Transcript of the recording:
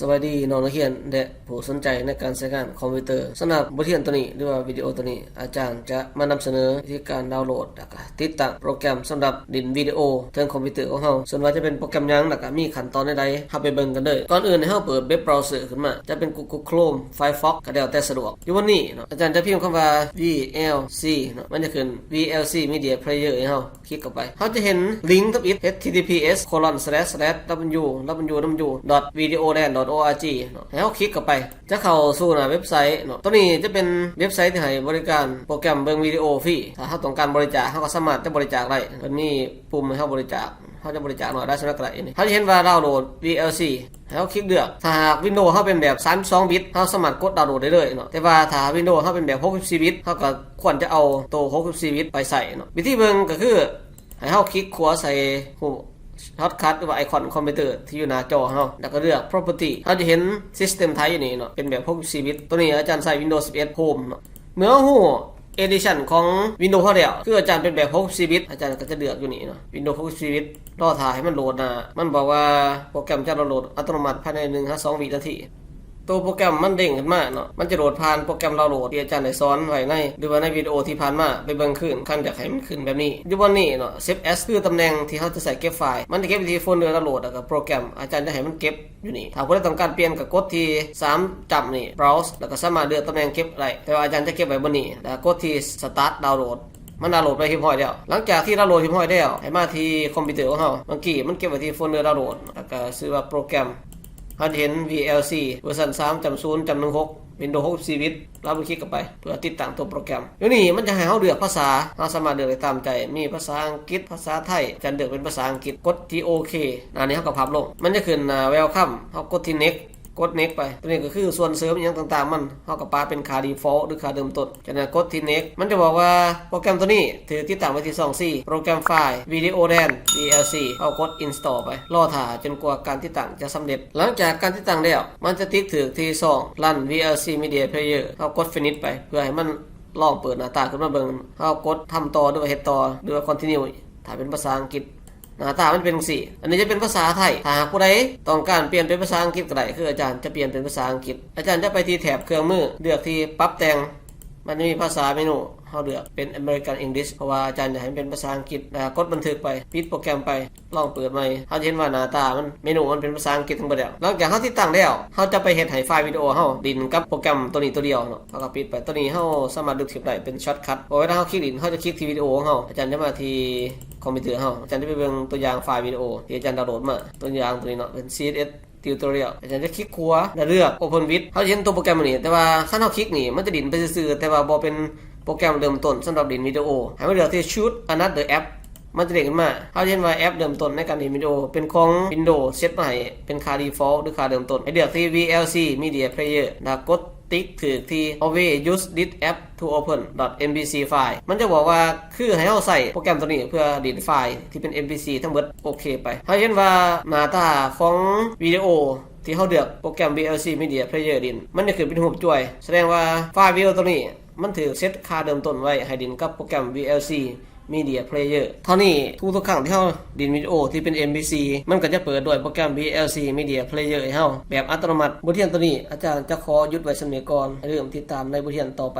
สวัสดีน้องนักเรียนและผู้สนใจในการใช้งานคอมพิวเตอร์สำหรับบทเรียนตัวนี้หรือว่าวิดีโอตัวนี้ อาจารย์จะมานำเสนอวิธีการดาวน์โหลดแล้วก็ติดตั้งโปรแกรมสำหรับดินวิดีโอถึงคอมพิวเตอร์ของเราส่วนว่าจะเป็นโปรแกรมยังแล้วก็มีขั้นตอนใดๆเฮาไปเบิ่งกันเลยก่อนอื่นให้เฮาเปิดเว็บเบราว์เซอร์ขึ้นมา จะเป็น Google Chrome Firefox ก็แล้วแต่สะดวกอยู่วันนี้เนาะอาจารย์จะพิมพ์คำว่า VLC เนาะมันจะขึ้น VLC Media Player ให้เฮาคลิกเข้าไปเฮาจะเห็นลิงก์ทับอิฐ https .org เนาะให้เฮาคลิกเข้าไป จะเข้าสู่หน้าเว็บไซต์เนาะตัวนี้จะเป็นเว็บไซต์ที่ให้บริการโปรแกรมเบิ่งวิดีโอฟรีถ้าเฮาต้องการบริจาคเฮาก็สามารถจะบริจาคได้มันมีปุ่มให้เฮาบริจาคเฮาจะบริจาคหน่อยได้สำหรับกระไรนี่เฮาจะเห็นว่าดาวน์โหลด VLC ให้เฮาคลิกเลือก ถ้าหาก Windows เฮาเป็นแบบ 32 บิตเฮาสามารถกดดาวน์โหลดได้เลยเนาะ แต่ว่าถ้า Windows เฮาเป็นแบบ 64 บิตเฮาก็ควรจะเอาตัว 64 บิตไปใส่เนาะ วิธีเบิ่งก็คือ ให้เฮาคลิกขวาใส่หู ฮอตคัทหรือว่าไอคอนคอมพิวเตอร์ที่อยู่หน้าจอเฮาแล้วก็เลือก property เฮาจะเห็น system type อยู่นี่เนาะเป็นแบบ64บิตตัวนี้อาจารย์ใส่ Windows 11 Home เนาะเมื่อฮู้ edition ของ Windows เขาแล้วคืออาจารย์เป็นแบบ64บิตอาจารย์ก็จะเลือกอยู่นี่เนาะ Windows 64บิตรอถ่ายให้มันโหลดนะมันบอกว่าโปรแกรมจะโหลดอัตโนมัติภายใน1-2วินาที ตัวโปรแกรมมันเด้งขึ้นมาเนาะ มันจะโหลดผ่านโปรแกรมเราโหลดที่อาจารย์ได้สอนไว้ในหรือว่าในวิดีโอที่ผ่านมาไปเบิ่งขึ้นขั้นอยากให้มันขึ้นแบบนี้อยู่บนนี้เนาะ Save as คือตำแหน่งที่เขาจะใส่เก็บไฟล์ มันจะเก็บที่โฟลเดอร์เราโหลดแล้วก็โปรแกรมอาจารย์จะให้มันเก็บอยู่นี่ ถ้าผู้ใดต้องการเปลี่ยนก็กดที่ 3จับนี่ browse แล้วก็สามารถเลือกตำแหน่งเก็บได้ แต่ว่าอาจารย์จะเก็บไว้บนนี้ แล้วกดที่ start download มันดาวน์โหลดไปที่ห้อยแล้ว หลังจากที่ดาวน์โหลดที่ห้อยแล้วให้มาที่คอมพิวเตอร์ของเราเมื่อกี้มันเก็บไว้ที่โฟลเดอร์ดาวน์โหลดแล้วก็ซื้อว่าโปรแกรม เราเห็น VLC เวอร์ชัน3จำศูนย์จำหนึ่งหก Windows 64บิตเราไปคลิกเข้าไปเพื่อติดตั้งตัวโปรแกรมเดี๋ยวนี้มันจะให้เราเลือกภาษาเราสามารถเลือกได้ตามใจ มีภาษาอังกฤษภาษาไทยจะเลือกเป็นภาษาอังกฤษกดที่โอเคอันนี้เขาก็พับลง มันจะขึ้น Welcome เขากดที่ Next กด next ไป ตัวนี้ก็คือส่วนเสริมอย่างต่างๆ มันเฮากับปาเป็นคา default หรือคาเดิมต้นจากนั้นกดที่ next มันจะบอกว่าโปรแกรมตัวนี้ถือติดตั้งไว้ที่2 4โปรแกรมไฟล์ video dan VLC เอากด install ไป รอถ่าจนกว่าการติดตั้งจะสำเร็จ หลังจากการติดตั้งแล้ว มันจะติ๊กถือที่2 run VLC media player เอากด finish ไปเพื่อให้มันลองเปิดหน้าตาขึ้นมาเบิ่งเอากดทำต่อหรือว่าเฮ็ดต่อหรือว่า continue ถ้าเป็นภาษาอังกฤษ หน้าตามันเป็นสี่ อันนี้จะเป็นภาษาไทยถ้าหากผู้ใดต้องการเปลี่ยนเป็นภาษาอังกฤษก็ได้คืออาจารย์จะเปลี่ยนเป็นภาษาอังกฤษ อาจารย์จะไปที่แถบเครื่องมือเลือกที่ปรับแต่งมันจะมีภาษาเมนูเขาเลือกเป็น American English เพราะว่าอาจารย์อยากให้มันเป็นภาษาอังกฤษกดบันทึกไปปิดโปรแกรมไปลองเปิดใหม่เขาจะเห็นว่าหน้าตามันเมนูมันเป็นภาษาอังกฤษทั้งหมดแล้วหลังจากเขาติดตั้งแล้วเขาจะไปเฮ็ดให้ไฟล์วิดีโอเขาดินกับโปรแกรมตัวนี้ตัวเดียวเนาะเขาก็ปิดไปตัวนี้เขาสามารถดึงคลิปได้เป็นช็อตคัทพอเวลาเขาคลิกดินเขาจะคลิกที่วิดีโอของเขาอาจารย์จะมาที่ คอมพิวเตอร์เขาอาจารย์จะไปเบิ่งตัวอย่างไฟล์วิดีโอที่อาจารย์ดาวน์โหลดมาตัวอย่างตัวนี้เนาะเป็น CSS ติวตอเรียลอาจารย์จะคลิกขวาแล้วเลือก Open with เขาเห็นตัวโปรแกรมนี้ แต่ว่าถ้าเราคลิกนี่มันจะดินไปซื่อๆแต่ว่าบ่เป็นโปรแกรมเริ่มต้นสำหรับดินวิดีโอให้มาเลือกที่ Shoot another app มันจะเด้งขึ้นมาเขาจะเห็นว่าแอปเริ่มต้นในการดินวิดีโอ เป็นของ Windows เซตมาให้เป็นค่า default หรือค่าเริ่มต้นให้เลือกที่ VLC Media Player แล้วกด ติ๊กถือที่ always use this app to open .mbc file มันจะบอกว่าคือให้เราใส่โปรแกรมตัวนี้เพื่อดีดไฟล์ที่เป็น mbc ทั้งหมดโอเคไปเขาเห็นว่าหน้าตาของวิดีโอที่เขาเลือกโปรแกรม VLC Media Player ดิน มันจะขึ้นเป็นรูจ่วย แสดงว่าไฟล์วิดีโอตัวนี้มันถือเซตค่าเดิมต้นไว้ให้ดินกับโปรแกรม VLC Media Player เท่านี้ทุกทุกครั้งที่เราดินวิดีโอที่เป็น MVC มันก็จะเปิดด้วยโปรแกรม VLC Media Player ให้เราแบบอัตโนมัติบทเรียนตัวนี้อาจารย์จะขอหยุดไว้สำเนียก่อนเริ่มติดตามในบทเรียนต่อไป